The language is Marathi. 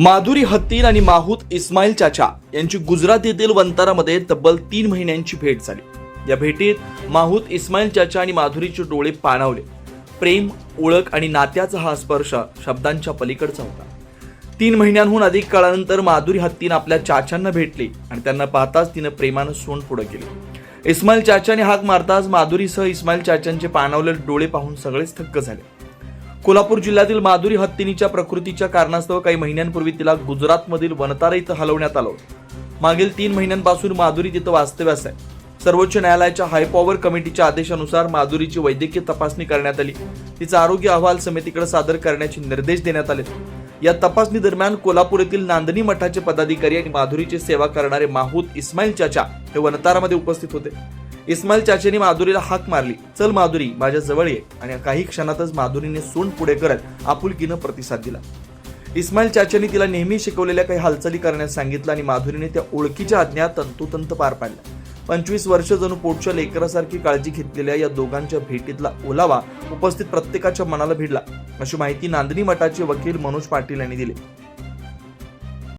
माधुरी हत्तीन आणि माहूत इस्माईल चाचा यांची गुजरात येथील वंतारामध्ये तब्बल तीन महिन्यांची भेट झाली. या भेटीत माहूत इस्माईल चाचा आणि माधुरीचे डोळे पाणावले. प्रेम ओळख आणि नात्याचा हा स्पर्श शब्दांच्या पलीकडचा होता. तीन महिन्यांहून अधिक काळानंतर माधुरी हत्तीन आपल्या चाचांना भेटली आणि त्यांना पाहताच तिनं प्रेमानं सोन पुढे केली. इस्माईल चाचाने हाक मारताच माधुरीसह इस्माईल चाचांचे पाणावलेले डोळे पाहून सगळेच थक्क झाले. कोल्हापूर जिल्ह्यातील माधुरी हत्तीनीच्या प्रकृतीच्या कारणास्तव काही महिन्यांपूर्वी तिला गुजरातमधील वनतारा इथं हलवण्यात आलं मागील तीन महिन्यांपासून माधुरी तिथं वास्तव्यास आहे. सर्वोच्च न्यायालयाच्या हायपॉवर कमिटीच्या आदेशानुसार माधुरीची वैद्यकीय तपासणी करण्यात आली. तिचा आरोग्य अहवाल समितीकडे सादर करण्याचे निर्देश देण्यात आले या तपासणी दरम्यान कोल्हापूर येथील नांदणी मठाचे पदाधिकारी आणि माधुरीची सेवा करणारे माहूत इस्माईल चाचा हे वनतारामध्ये उपस्थित होते. इस्माईल चाचेने माधुरीला हाक मारली. चल माधुरी माझ्या जवळ ये. आणि काही क्षणातच माधुरीने सोंड पुढे करत आपुलकीनं प्रतिसाद दिला. इस्माईल चाचेने तिला नेहमी शिकवलेल्या काही हालचाली करण्यास सांगितलं आणि माधुरीने त्या ओळखीच्या आज्ञा तंतोतंत पार पाडल्या. पंचवीस वर्ष जणू पोटच्या लेकरासारखी काळजी घेतलेल्या या दोघांच्या भेटीतला ओलावा उपस्थित प्रत्येकाच्या मनाला भिडला. अशी माहिती नांदणी मठाचे वकील मनोज पाटील यांनी दिली.